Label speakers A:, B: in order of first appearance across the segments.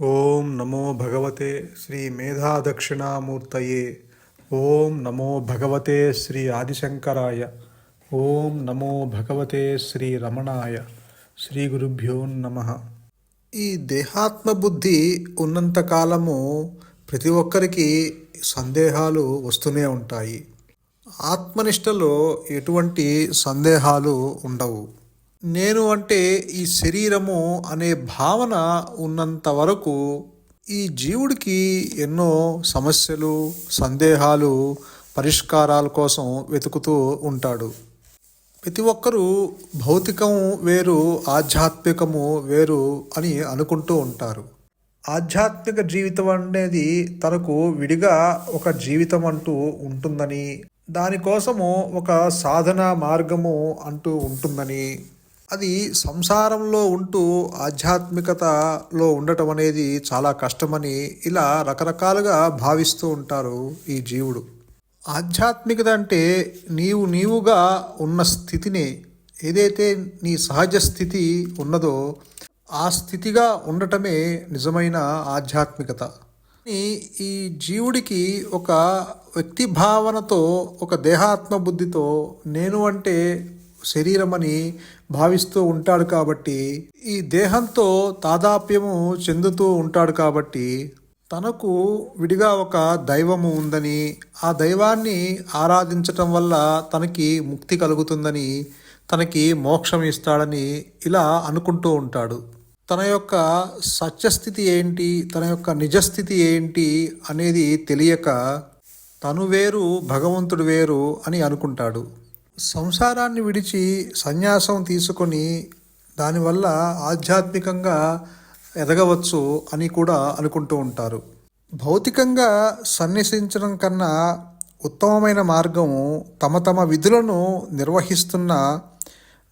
A: ఓం నమో భగవతే శ్రీ మేధాదక్షిణామూర్తయే. ఓం నమో భగవతే శ్రీ ఆదిశంకరాయ. ఓం నమో భగవతే శ్రీ రమణాయ. శ్రీ గురుభ్యో నమ. ఈ దేహాత్మ బుద్ధి ఉన్నంత కాలము ప్రతి ఒక్కరికి సందేహాలు వస్తూనే ఉంటాయి. ఆత్మనిష్టలో ఎటువంటి సందేహాలు ఉండవు. నేను అంటే ఈ శరీరము అనే భావన ఉన్నంత వరకు ఈ జీవుడికి ఎన్నో సమస్యలు సందేహాలు పరిష్కారాల కోసం వెతుకుతూ ఉంటాడు. ప్రతి ఒక్కరూ భౌతికం వేరు ఆధ్యాత్మికము వేరు అని అనుకుంటూ ఉంటారు. ఆధ్యాత్మిక జీవితం అనేది తనకు విడిగా ఒక జీవితం అంటూ ఉంటుందని దానికోసము ఒక సాధన మార్గము అంటూ ఉంటుందని అది సంసారంలో ఉంటూ ఆధ్యాత్మికతలో ఉండటం అనేది చాలా కష్టమని ఇలా రకరకాలుగా భావిస్తూ ఉంటారు ఈ జీవుడు. ఆధ్యాత్మికత అంటే నీవు నీవుగా ఉన్న స్థితిని ఏదైతే నీ సహజ స్థితి ఉన్నదో ఆ స్థితిగా ఉండటమే నిజమైన ఆధ్యాత్మికత. ఈ ఈ జీవుడికి ఒక వ్యక్తి భావనతో ఒక దేహాత్మ బుద్ధితో నేను అంటే శరీరం అని భావిస్తూ ఉంటాడు కాబట్టి ఈ దేహంతో తాదాప్యము చెందుతూ ఉంటాడు కాబట్టి తనకు విడిగా ఒక దైవము ఉందని ఆ దైవాన్ని ఆరాధించటం వల్ల తనకి ముక్తి కలుగుతుందని తనకి మోక్షం ఇస్తాడని ఇలా అనుకుంటూ ఉంటాడు. తన యొక్క సత్యస్థితి ఏంటి తన యొక్క నిజస్థితి ఏంటి అనేది తెలియక తను వేరు భగవంతుడు వేరు అని అనుకుంటాడు. సంసారాన్ని విడిచి సన్యాసం తీసుకొని దానివల్ల ఆధ్యాత్మికంగా ఎదగవచ్చు అని కూడా అనుకుంటూ ఉంటారు. భౌతికంగా సన్యసించడం కన్నా ఉత్తమమైన మార్గం తమ తమ విధులను నిర్వహిస్తున్న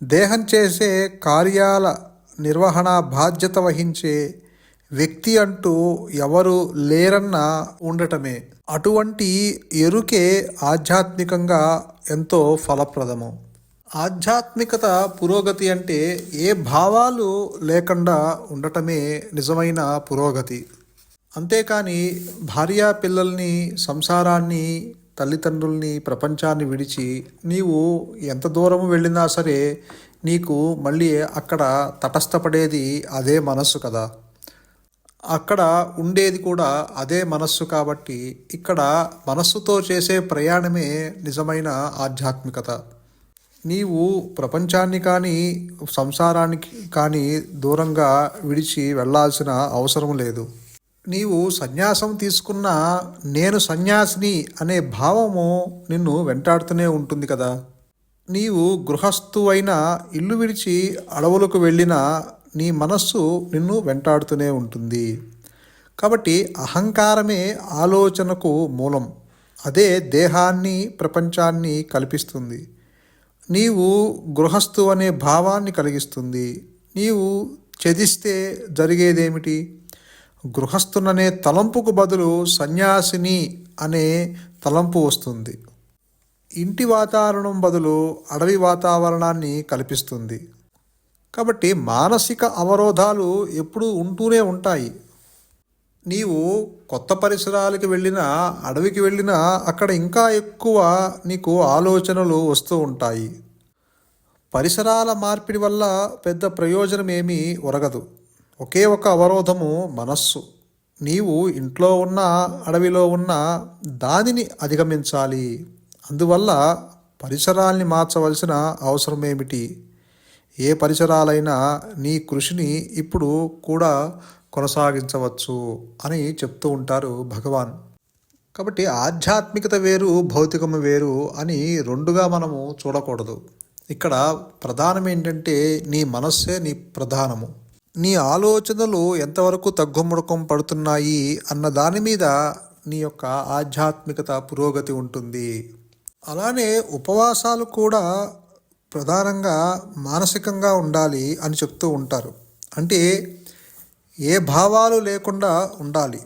A: దేహం చేసే కార్యాల నిర్వహణ బాధ్యత వహించే వ్యక్తి అంటూ ఎవరు లేరన్న ఉండటమే. అటువంటి ఎరుకే ఆధ్యాత్మికంగా ఎంతో ఫలప్రదము. ఆధ్యాత్మికత పురోగతి అంటే ఏ భావాలు లేకుండా ఉండటమే నిజమైన పురోగతి. అంతేకాని భార్యా పిల్లల్ని సంసారాన్ని తల్లిదండ్రుల్ని ప్రపంచాన్ని విడిచి నీవు ఎంత దూరం వెళ్ళినా సరే నీకు మళ్ళీ అక్కడ తటస్థపడేది అదే మనస్సు కదా. అక్కడ ఉండేది కూడా అదే మనస్సు కాబట్టి ఇక్కడ మనస్సుతో చేసే ప్రయాణమే నిజమైన ఆధ్యాత్మికత. నీవు ప్రపంచాన్ని కానీ సంసారానికి కానీ దూరంగా విడిచి వెళ్ళాల్సిన అవసరం లేదు. నీవు సన్యాసం తీసుకున్న నేను సన్యాసిని అనే భావము నిన్ను వెంటాడుతూనే ఉంటుంది కదా. నీవు గృహస్థువైన ఇల్లు విడిచి అడవులకు వెళ్ళిన నీ మనస్సు నిన్ను వెంటాడుతూనే ఉంటుంది. కాబట్టి అహంకారమే ఆలోచనకు మూలం. అదే దేహాన్ని ప్రపంచాన్ని కల్పిస్తుంది. నీవు గృహస్థు అనే భావాన్ని కలిగిస్తుంది. నీవు చెదిస్తే జరిగేదేమిటి? గృహస్థుననే తలంపుకు బదులు సన్యాసిని అనే తలంపు వస్తుంది. ఇంటి వాతావరణం బదులు అడవి వాతావరణాన్ని కల్పిస్తుంది. కాబట్టి మానసిక అవరోధాలు ఎప్పుడూ ఉంటూనే ఉంటాయి. నీవు కొత్త పరిసరాలకి వెళ్ళినా అడవికి వెళ్ళినా అక్కడ ఇంకా ఎక్కువ నీకు ఆలోచనలు వస్తూ ఉంటాయి. పరిసరాల మార్పిడి వల్ల పెద్ద ప్రయోజనం ఏమీ ఒరగదు. ఒకే ఒక అవరోధము మనస్సు. నీవు ఇంట్లో ఉన్న అడవిలో ఉన్న దానిని అధిగమించాలి. అందువల్ల పరిసరాల్ని మార్చవలసిన అవసరం ఏమిటి ఏ పరిసరాలైనా నీ కృషిని ఇప్పుడు కూడా కొనసాగించవచ్చు అని చెప్తూ ఉంటారు భగవాన్. కాబట్టి ఆధ్యాత్మికత వేరు భౌతికము వేరు అని రెండుగా మనము చూడకూడదు. ఇక్కడ ప్రధానం ఏంటంటే నీ మనస్సే నీ ప్రధానము. నీ ఆలోచనలు ఎంతవరకు తగ్గుముడకం పడుతున్నాయి అన్న దాని మీద నీ యొక్క ఆధ్యాత్మికత పురోగతి ఉంటుంది. అలానే ఉపవాసాలు కూడా ప్రధానంగా మానసికంగా ఉండాలి అని చెప్తూ ఉంటారు. అంటే ఏ భావాలు లేకుండా ఉండాలి.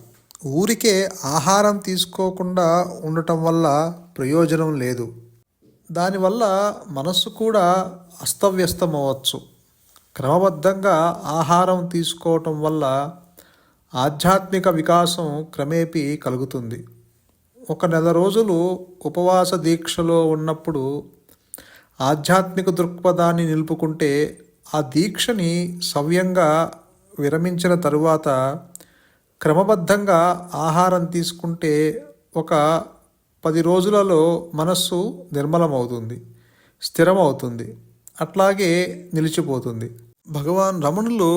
A: ఊరికే ఆహారం తీసుకోకుండా ఉండటం వల్ల ప్రయోజనం లేదు. దానివల్ల మనస్సు కూడా అస్తవ్యస్తం అవ్వచ్చు క్రమబద్ధంగా ఆహారం తీసుకోవటం వల్ల ఆధ్యాత్మిక వికాసం క్రమేపీ కలుగుతుంది. ఒక నెల రోజులు ఉపవాస దీక్షలో ఉన్నప్పుడు ఆధ్యాత్మిక దృక్పథాన్ని నిలుపుకుంటే ఆ దీక్షని సవ్యంగా విరమించిన తరువాత క్రమబద్ధంగా ఆహారం తీసుకుంటే ఒక పది రోజులలో మనస్సు నిర్మలమవుతుంది స్థిరమవుతుంది అట్లాగే నిలిచిపోతుంది. భగవాన్ రమణులు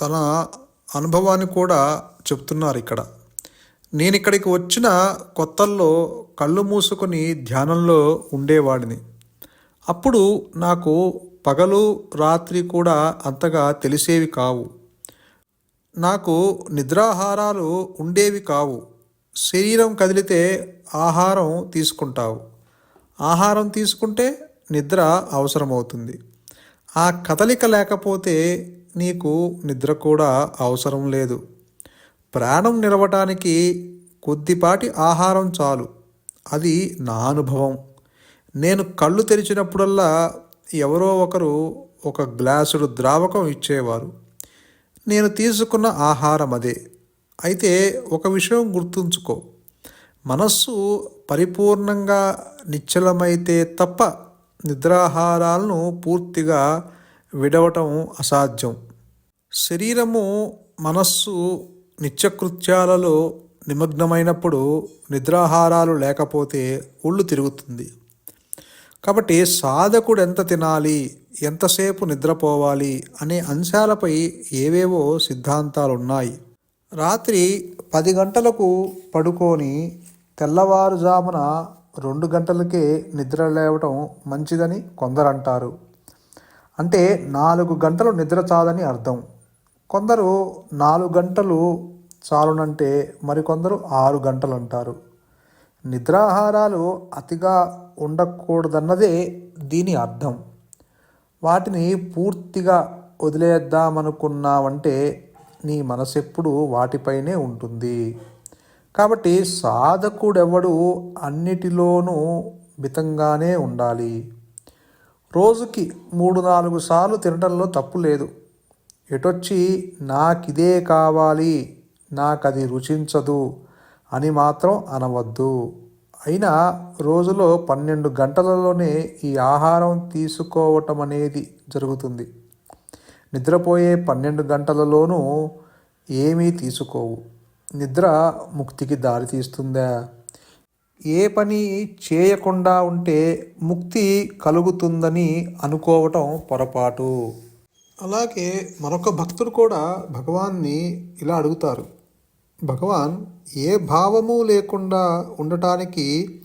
A: తన అనుభవాన్ని కూడా చెప్తున్నారు ఇక్కడ. నేను ఇక్కడికి వచ్చిన కొత్తల్లో కళ్ళు మూసుకొని ధ్యానంలో ఉండేవాడిని. అప్పుడు నాకు పగలు రాత్రి కూడా అంతగా తెలిసేవి కావు. నాకు నిద్రాహారాలు ఉండేవి కావు. శరీరం కదిలితే ఆహారం తీసుకుంటావు. ఆహారం తీసుకుంటే నిద్ర అవసరమవుతుంది. ఆ కదలిక లేకపోతే నీకు నిద్ర కూడా అవసరం లేదు. ప్రాణం నిలవటానికి కొద్దిపాటి ఆహారం చాలు. అది నా అనుభవం. నేను కళ్ళు తెరిచినప్పుడల్లా ఎవరో ఒకరు ఒక గ్లాసుడు ద్రావకం ఇచ్చేవారు. నేను తీసుకున్న ఆహారం అదే. అయితే ఒక విషయం గుర్తుంచుకో. మనస్సు పరిపూర్ణంగా నిశ్చలమైతే తప్ప నిద్రాహారాలను పూర్తిగా విడవటం అసాధ్యం. శరీరము మనస్సు నిత్యకృత్యాలలో నిమగ్నమైనప్పుడు నిద్రాహారాలు లేకపోతే ఒళ్ళు తిరుగుతుంది. కాబట్టి సాధకుడు ఎంత తినాలి ఎంతసేపు నిద్రపోవాలి అనే అంశాలపై ఏవేవో సిద్ధాంతాలు ఉన్నాయి రాత్రి పది గంటలకు పడుకొని తెల్లవారుజామున రెండు గంటలకే నిద్ర లేవటం మంచిదని కొందరంటారు. అంటే నాలుగు గంటలు నిద్ర చాలని అర్థం. కొందరు నాలుగు గంటలు చాలునంటే మరికొందరు ఆరు గంటలు అంటారు నిద్రాహారాలు అతిగా ఉండకూడదన్నదే దీని అర్థం. వాటిని పూర్తిగా వదిలేద్దామనుకున్నావంటే నీ మనసు ఎప్పుడు వాటిపైనే ఉంటుంది. కాబట్టి సాధకుడెవడు అన్నిటిలోనూ మితంగానే ఉండాలి. రోజుకి మూడు నాలుగు సార్లు తినడంలో తప్పు లేదు. ఎటొచ్చి నాకిదే కావాలి నాకది రుచించదు అని మాత్రం అనవద్దు. అయినా రోజులో పన్నెండు గంటలలోనే ఈ ఆహారం తీసుకోవటం అనేది జరుగుతుంది. నిద్రపోయే పన్నెండు గంటలలోనూ ఏమీ తీసుకోవు. నిద్ర ముక్తికి దారి తీస్తుందా? ఏ పని చేయకుండా ఉంటే ముక్తి కలుగుతుందని అనుకోవటం పొరపాటు. అలాగే మరొక భక్తుడు కూడా భగవాన్ని ఇలా అడుగుతారు. భగవాన్ ఏ భావము లేకుండా ఉండటానికి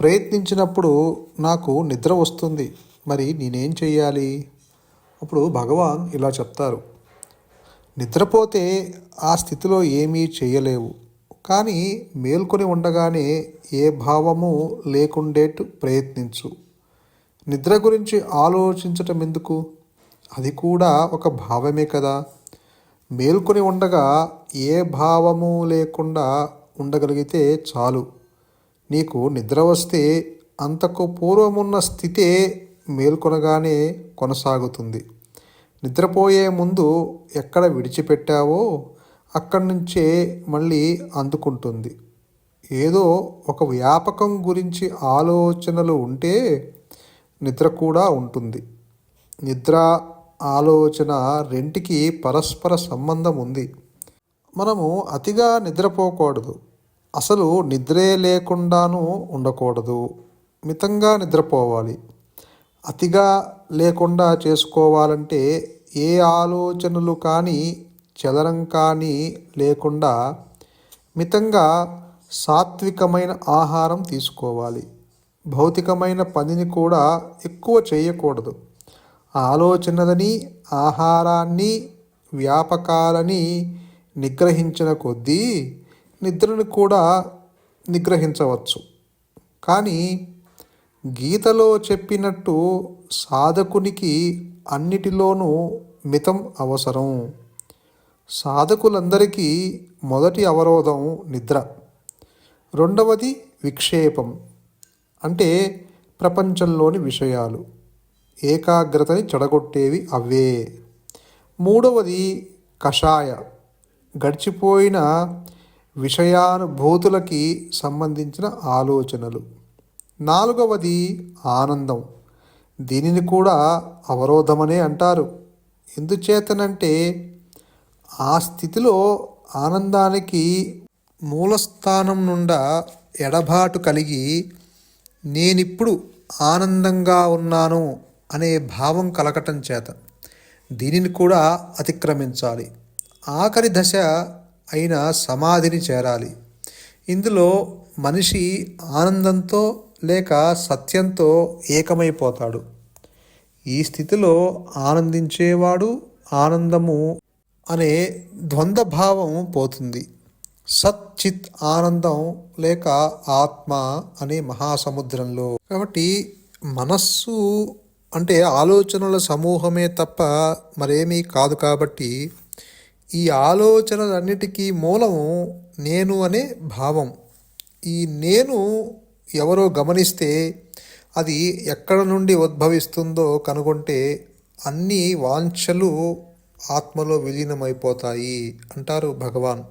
A: ప్రయత్నించినప్పుడు నాకు నిద్ర వస్తుంది. మరి నేనేం చెయ్యాలి? అప్పుడు భగవాన్ ఇలా చెప్తారు. నిద్రపోతే ఆ స్థితిలో ఏమీ చేయలేవు. కానీ మేల్కొని ఉండగానే ఏ భావము లేకుండేట్టు ప్రయత్నించు. నిద్ర గురించి ఆలోచించటం ఎందుకు? అది కూడా ఒక భావమే కదా. మేల్కొని ఉండగా ఏ భావము లేకుండా ఉండగలిగితే చాలు. నీకు నిద్ర వస్తే అంతకు పూర్వమున్న స్థితే మేల్కొనగానే కొనసాగుతుంది. నిద్రపోయే ముందు ఎక్కడ విడిచిపెట్టావో అక్కడి నుంచే మళ్ళీ అందుకుంటుంది. ఏదో ఒక వ్యాపకం గురించి ఆలోచనలు ఉంటే నిద్ర కూడా ఉంటుంది. నిద్ర ఆలోచన రెంటికి పరస్పర సంబంధం ఉంది. మనము అతిగా నిద్రపోకూడదు. అసలు నిద్రే లేకుండాను ఉండకూడదు. మితంగా నిద్రపోవాలి. అతిగా లేకుండా చేసుకోవాలంటే ఏ ఆలోచనలు కానీ చలనం కానీ లేకుండా మితంగా సాత్వికమైన ఆహారం తీసుకోవాలి. భౌతికమైన పనిని కూడా ఎక్కువ చేయకూడదు. ఆలోచనలని ఆహారాన్ని వ్యాపకాలని నిగ్రహించిన కొద్దీ నిద్రను కూడా నిగ్రహించవచ్చు. కానీ గీతలో చెప్పినట్టు సాధకునికి అన్నిటిలోనూ మితం అవసరం. సాధకులందరికీ మొదటి అవరోధం నిద్ర. రెండవది విక్షేపం. అంటే ప్రపంచంలోని విషయాలు. ఏకాగ్రతని చెడగొట్టేవి అవే. మూడవది కషాయ. గడిచిపోయిన విషయానుభూతులకి సంబంధించిన ఆలోచనలు. నాలుగవది ఆనందం. దీనిని కూడా అవరోధమనే అంటారు. ఎందుచేతనంటే ఆ స్థితిలో ఆనందానికి మూలస్థానం నుండా ఎడబాటు కలిగి నేనిప్పుడు ఆనందంగా ఉన్నాను అనే భావం కలగటం చేత దీనిని కూడా అతిక్రమించాలి. ఆఖరి దశ అయిన సమాధిని చేరాలి. ఇందులో మనిషి ఆనందంతో లేక సత్యంతో ఏకమైపోతాడు. ఈ స్థితిలో ఆనందించేవాడు ఆనందము అనే ద్వంద్వభావం పోతుంది. సత్ చిత్ ఆనందం లేక ఆత్మ అనే మహాసముద్రంలో. కాబట్టి మనస్సు అంటే ఆలోచనల సమూహమే తప్ప మరేమీ కాదు కాబట్టి ఈ ఆలోచనలన్నిటికీ మూలము నేను అనే భావం. ఈ నేను ఎవరో గమనిస్తే అది ఎక్కడ నుండి ఉద్భవిస్తుందో కనుగొంటే అన్ని వాంఛలు ఆత్మలో విలీనమైపోతాయి అంటారు భగవాన్.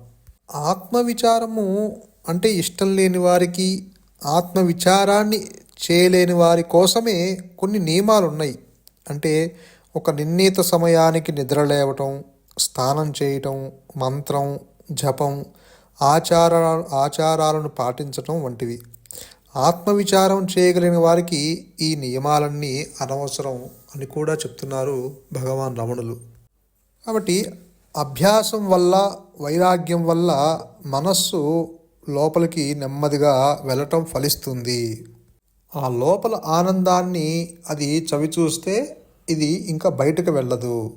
A: ఆత్మ విచారము అంటే ఇష్టం లేని వారికి ఆత్మ విచారాన్ని చేయలేని వారి కోసమే కొన్ని నియమాలు ఉన్నాయి అంటే ఒక నిర్ణీత సమయానికి నిద్ర లేవటం స్నానం చేయటం మంత్రం జపం ఆచార ఆచారాలను పాటించటం వంటివి. ఆత్మవిచారం చేయగలిగిన వారికి ఈ నియమాలన్నీ అనవసరం అని కూడా చెప్తున్నారు భగవాన్ రమణులు. కాబట్టి అభ్యాసం వల్ల వైరాగ్యం వల్ల మనస్సు లోపలికి నెమ్మదిగా వెళ్ళటం ఫలిస్తుంది. ఆ లోపల ఆనందాన్ని అది చవి చూస్తే ఇది ఇంకా బయటకు వెళ్ళదు.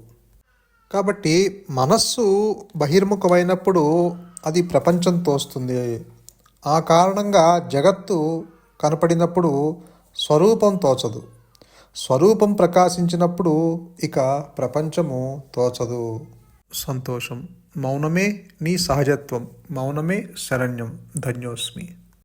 A: కాబట్టి మనస్సు బహిర్ముఖమైనప్పుడు అది ప్రపంచం తోస్తుంది. ఆ కారణంగా జగత్తు కనపడినప్పుడు స్వరూపం తోచదు. స్వరూపం ప్రకాశించినప్పుడు ఇక ప్రపంచము తోచదు. సంతోషం. మౌనమే నీ సహజత్వం. మౌనమే శరణ్యం. ధన్యోస్మి.